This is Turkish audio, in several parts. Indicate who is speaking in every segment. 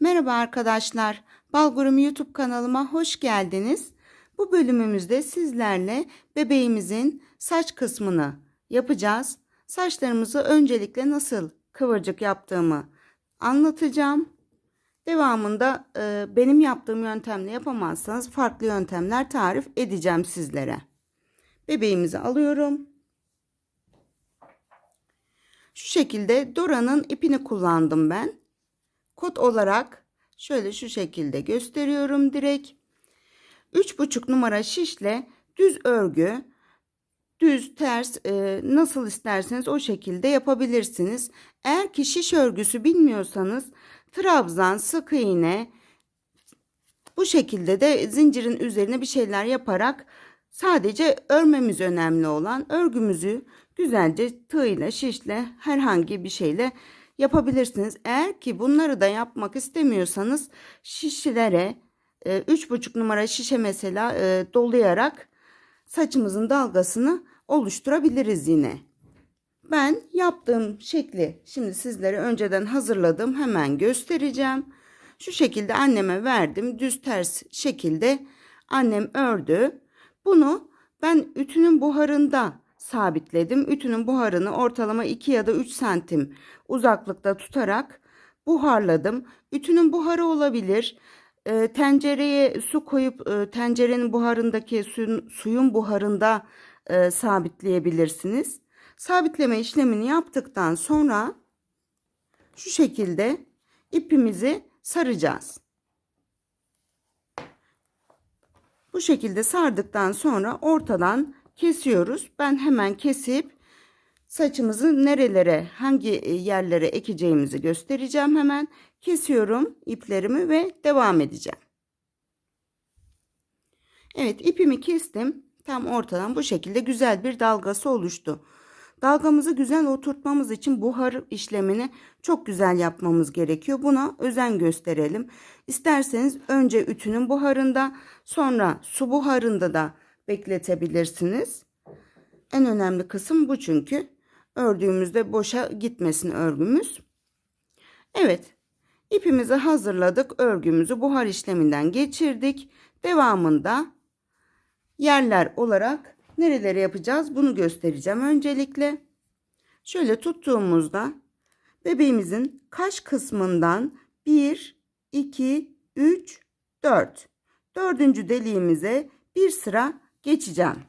Speaker 1: Merhaba arkadaşlar. Balgurum YouTube kanalıma hoş geldiniz. Bu bölümümüzde sizlerle bebeğimizin saç kısmını yapacağız. Saçlarımızı öncelikle nasıl kıvırcık yaptığımı anlatacağım. Devamında e, benim yaptığım yöntemle yapamazsanız farklı yöntemler tarif edeceğim sizlere. Bebeğimizi alıyorum. Şu şekilde Dora'nın ipini kullandım ben. Kot olarak şöyle şu şekilde gösteriyorum direkt. 3,5 numara şişle düz örgü, düz ters e, nasıl isterseniz o şekilde yapabilirsiniz. Eğer ki şiş örgüsü bilmiyorsanız trabzan, sık iğne bu şekilde de zincirin üzerine bir şeyler yaparak sadece örmemiz önemli olan örgümüzü güzelce tığ şişle herhangi bir şeyle yapabilirsiniz. Eğer ki bunları da yapmak istemiyorsanız şişlere e, 3,5 numara şişe mesela e, dolayarak saçımızın dalgasını oluşturabiliriz yine. Ben yaptığım şekli şimdi sizlere önceden hazırladım. Hemen göstereceğim. Şu şekilde anneme verdim. Düz ters şekilde annem ördü. Bunu ben ütünün buharında sabitledim. Ütünün buharını ortalama 2 ya da 3 santim uzaklıkta tutarak buharladım. Ütünün buharı olabilir. E, tencereye su koyup e, tencerenin buharındaki suyun, suyun buharında e, sabitleyebilirsiniz. Sabitleme işlemini yaptıktan sonra şu şekilde ipimizi saracağız. Bu şekilde sardıktan sonra ortadan kesiyoruz. Ben hemen kesip saçımızı nerelere, hangi e, yerlere ekeceğimizi göstereceğim hemen. Kesiyorum iplerimi ve devam edeceğim. Evet ipimi kestim. Tam ortadan bu şekilde güzel bir dalgası oluştu. Dalgamızı güzel oturtmamız için buhar işlemini çok güzel yapmamız gerekiyor. Buna özen gösterelim. İsterseniz önce ütünün buharında sonra su buharında da bekletebilirsiniz. En önemli kısım bu çünkü. Ördüğümüzde boşa gitmesin örgümüz. Evet. ipimizi hazırladık. Örgümüzü buhar işleminden geçirdik. Devamında yerler olarak nerelere yapacağız bunu göstereceğim öncelikle. Şöyle tuttuğumuzda bebeğimizin kaş kısmından 1, 2, 3, 4. Dördüncü deliğimize bir sıra geçeceğim.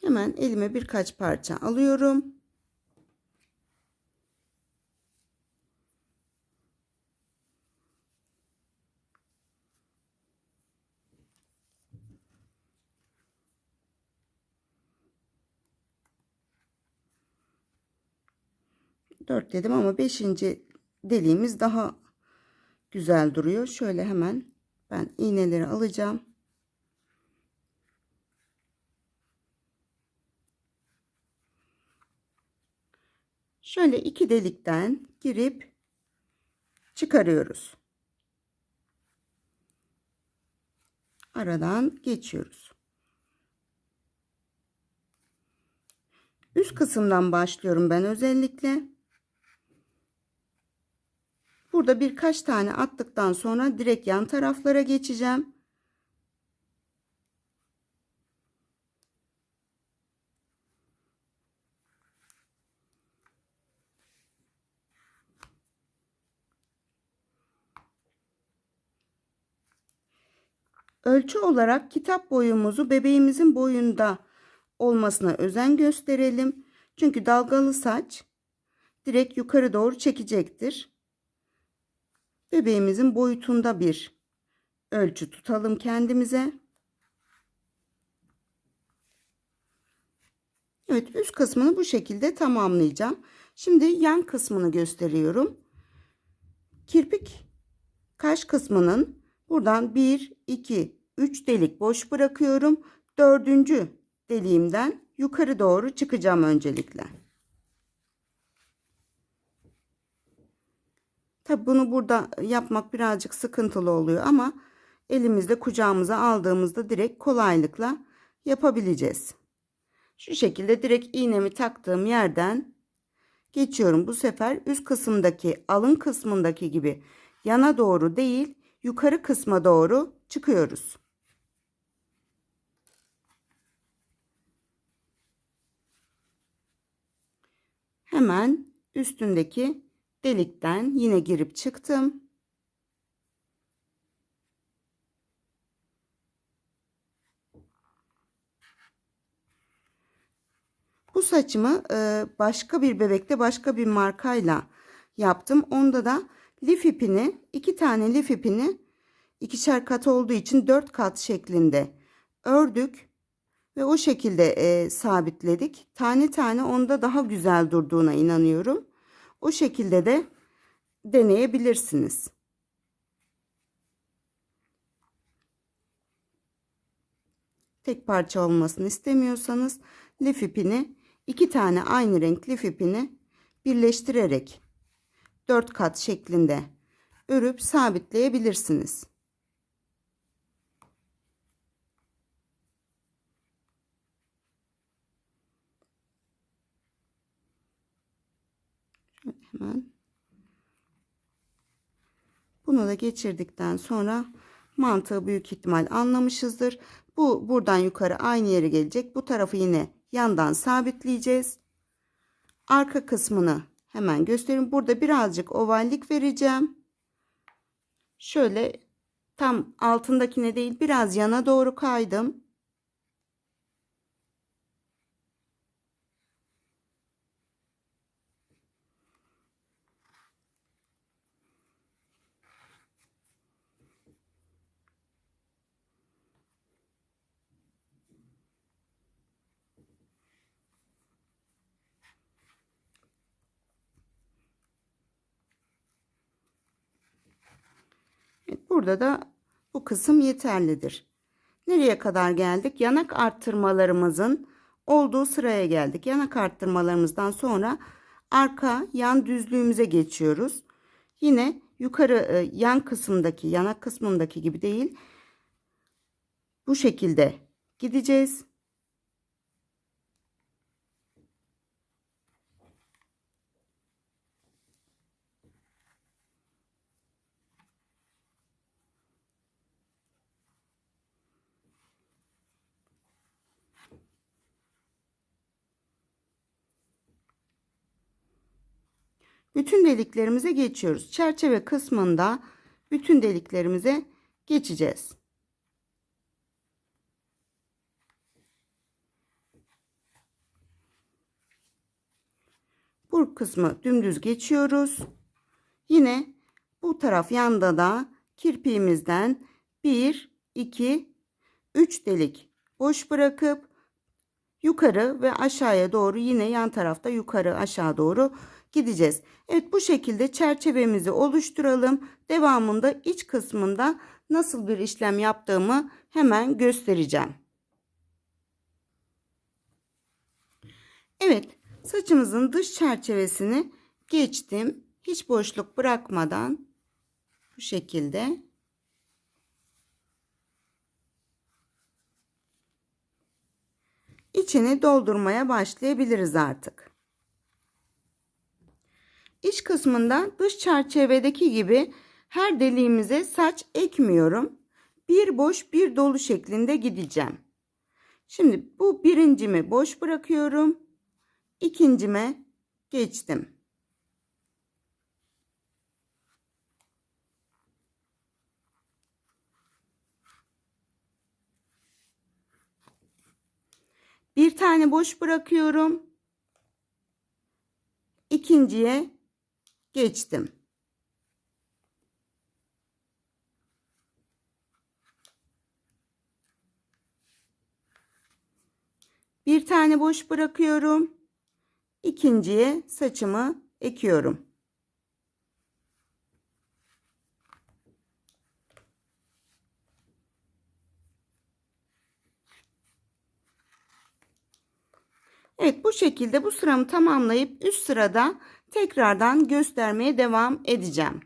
Speaker 1: Hemen elime birkaç parça alıyorum. Dört dedim ama beşinci deliğimiz daha güzel duruyor. Şöyle hemen ben iğneleri alacağım. Şöyle iki delikten girip çıkarıyoruz. Aradan geçiyoruz. Üst kısımdan başlıyorum ben özellikle. Burada birkaç tane attıktan sonra direkt yan taraflara geçeceğim. Ölçü olarak kitap boyumuzu bebeğimizin boyunda olmasına özen gösterelim. Çünkü dalgalı saç direkt yukarı doğru çekecektir. Bebeğimizin boyutunda bir ölçü tutalım kendimize. Evet üst kısmını bu şekilde tamamlayacağım. Şimdi yan kısmını gösteriyorum. Kirpik kaş kısmının buradan 1, 2, 3 delik boş bırakıyorum. Dördüncü deliğimden yukarı doğru çıkacağım öncelikle. Tabi bunu burada yapmak birazcık sıkıntılı oluyor ama elimizde kucağımıza aldığımızda direkt kolaylıkla yapabileceğiz. Şu şekilde direkt iğnemi taktığım yerden geçiyorum. Bu sefer üst kısımdaki alın kısmındaki gibi yana doğru değil yukarı kısma doğru çıkıyoruz. Hemen üstündeki delikten yine girip çıktım. Bu saçımı e, başka bir bebekte başka bir markayla yaptım. Onda da lif ipini iki tane lif ipini ikişer kat olduğu için dört kat şeklinde ördük ve o şekilde e, sabitledik. Tane tane onda daha güzel durduğuna inanıyorum. O şekilde de deneyebilirsiniz. Tek parça olmasını istemiyorsanız lif ipini iki tane aynı renk lif ipini birleştirerek dört kat şeklinde örüp sabitleyebilirsiniz. Şöyle hemen bunu da geçirdikten sonra mantığı büyük ihtimal anlamışızdır. Bu buradan yukarı aynı yere gelecek. Bu tarafı yine yandan sabitleyeceğiz. Arka kısmını hemen göstereyim. Burada birazcık ovallik vereceğim. Şöyle tam altındakine değil biraz yana doğru kaydım. Evet, burada da bu kısım yeterlidir. Nereye kadar geldik? Yanak arttırmalarımızın olduğu sıraya geldik. Yanak arttırmalarımızdan sonra arka yan düzlüğümüze geçiyoruz. Yine yukarı e, yan kısımdaki yanak kısmındaki gibi değil. Bu şekilde gideceğiz. Bütün deliklerimize geçiyoruz. Çerçeve kısmında bütün deliklerimize geçeceğiz. Bu kısmı dümdüz geçiyoruz. Yine bu taraf yanda da kirpiğimizden 1, 2, 3 delik boş bırakıp yukarı ve aşağıya doğru yine yan tarafta yukarı aşağı doğru gideceğiz. Evet bu şekilde çerçevemizi oluşturalım. Devamında iç kısmında nasıl bir işlem yaptığımı hemen göstereceğim. Evet saçımızın dış çerçevesini geçtim. Hiç boşluk bırakmadan bu şekilde içini doldurmaya başlayabiliriz artık. İç kısmında dış çerçevedeki gibi her deliğimize saç ekmiyorum. Bir boş bir dolu şeklinde gideceğim. Şimdi bu birincimi boş bırakıyorum. İkincime geçtim. Bir tane boş bırakıyorum. İkinciye geçtim. Bir tane boş bırakıyorum. İkinciye saçımı ekiyorum. Evet bu şekilde bu sıramı tamamlayıp üst sırada tekrardan göstermeye devam edeceğim.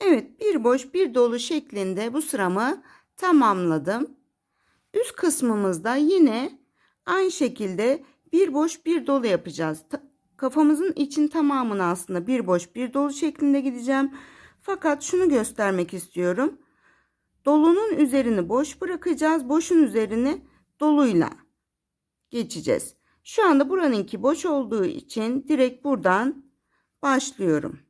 Speaker 1: Evet bir boş bir dolu şeklinde bu sıramı tamamladım. Üst kısmımızda yine aynı şekilde bir boş bir dolu yapacağız. Kafamızın için tamamını aslında bir boş bir dolu şeklinde gideceğim. Fakat şunu göstermek istiyorum. Dolunun üzerini boş bırakacağız. Boşun üzerini doluyla geçeceğiz. Şu anda buranınki boş olduğu için direkt buradan başlıyorum.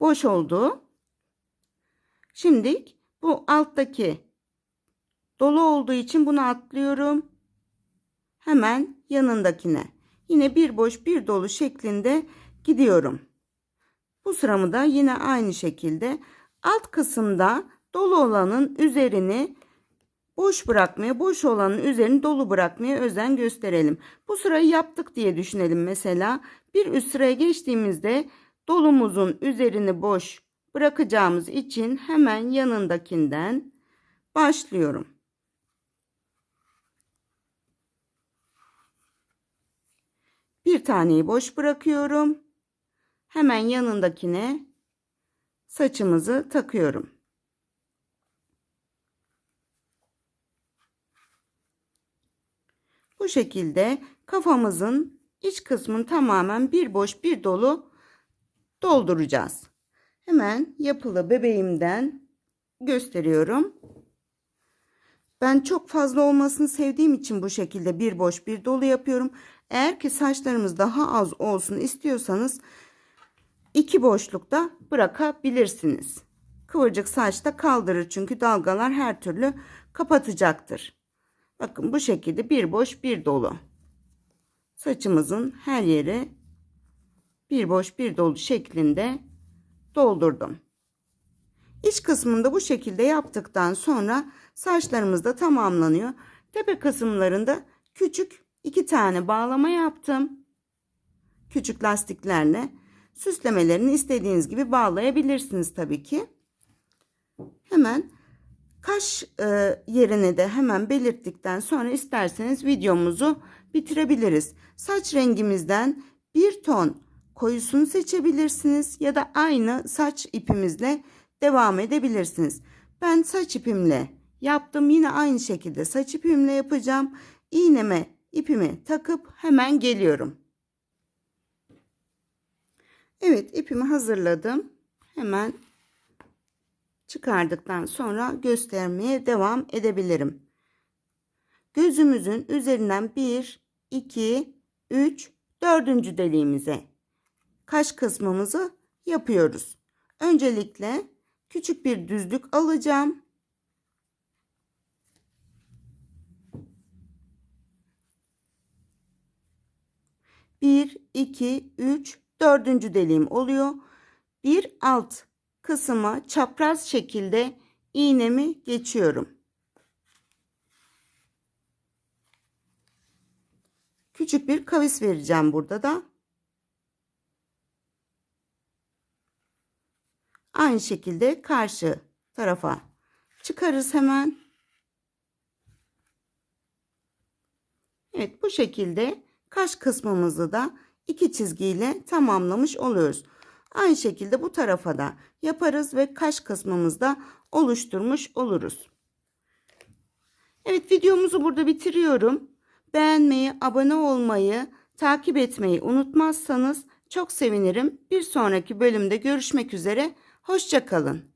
Speaker 1: Boş oldu. Şimdi bu alttaki dolu olduğu için bunu atlıyorum. Hemen yanındakine. Yine bir boş bir dolu şeklinde gidiyorum. Bu sıramı da yine aynı şekilde alt kısımda dolu olanın üzerini boş bırakmaya, boş olanın üzerini dolu bırakmaya özen gösterelim. Bu sırayı yaptık diye düşünelim mesela. Bir üst sıraya geçtiğimizde dolumuzun üzerini boş bırakacağımız için hemen yanındakinden başlıyorum. Bir taneyi boş bırakıyorum. Hemen yanındakine saçımızı takıyorum. Bu şekilde kafamızın iç kısmını tamamen bir boş bir dolu dolduracağız. Hemen yapılı bebeğimden gösteriyorum. Ben çok fazla olmasını sevdiğim için bu şekilde bir boş bir dolu yapıyorum. Eğer ki saçlarımız daha az olsun istiyorsanız iki boşlukta bırakabilirsiniz. Kıvırcık saçta kaldırır çünkü dalgalar her türlü kapatacaktır. Bakın bu şekilde bir boş bir dolu. Saçımızın her yeri bir boş bir dolu şeklinde doldurdum. İç kısmında bu şekilde yaptıktan sonra saçlarımız da tamamlanıyor. Tepe kısımlarında küçük iki tane bağlama yaptım. Küçük lastiklerle süslemelerini istediğiniz gibi bağlayabilirsiniz tabii ki. Hemen kaş e, yerini de hemen belirttikten sonra isterseniz videomuzu bitirebiliriz. Saç rengimizden bir ton koyusunu seçebilirsiniz ya da aynı saç ipimizle devam edebilirsiniz. Ben saç ipimle yaptım. Yine aynı şekilde saç ipimle yapacağım. İğneme ipimi takıp hemen geliyorum. Evet ipimi hazırladım. Hemen çıkardıktan sonra göstermeye devam edebilirim. Gözümüzün üzerinden 1, 2, 3, 4. deliğimize kaş kısmımızı yapıyoruz. Öncelikle küçük bir düzlük alacağım. Bir, iki, üç, dördüncü deliğim oluyor. Bir alt kısma çapraz şekilde iğnemi geçiyorum. Küçük bir kavis vereceğim burada da. Aynı şekilde karşı tarafa çıkarız hemen. Evet bu şekilde kaş kısmımızı da iki çizgiyle tamamlamış oluyoruz. Aynı şekilde bu tarafa da yaparız ve kaş kısmımızda oluşturmuş oluruz. Evet videomuzu burada bitiriyorum. Beğenmeyi, abone olmayı, takip etmeyi unutmazsanız çok sevinirim. Bir sonraki bölümde görüşmek üzere. Hoşçakalın.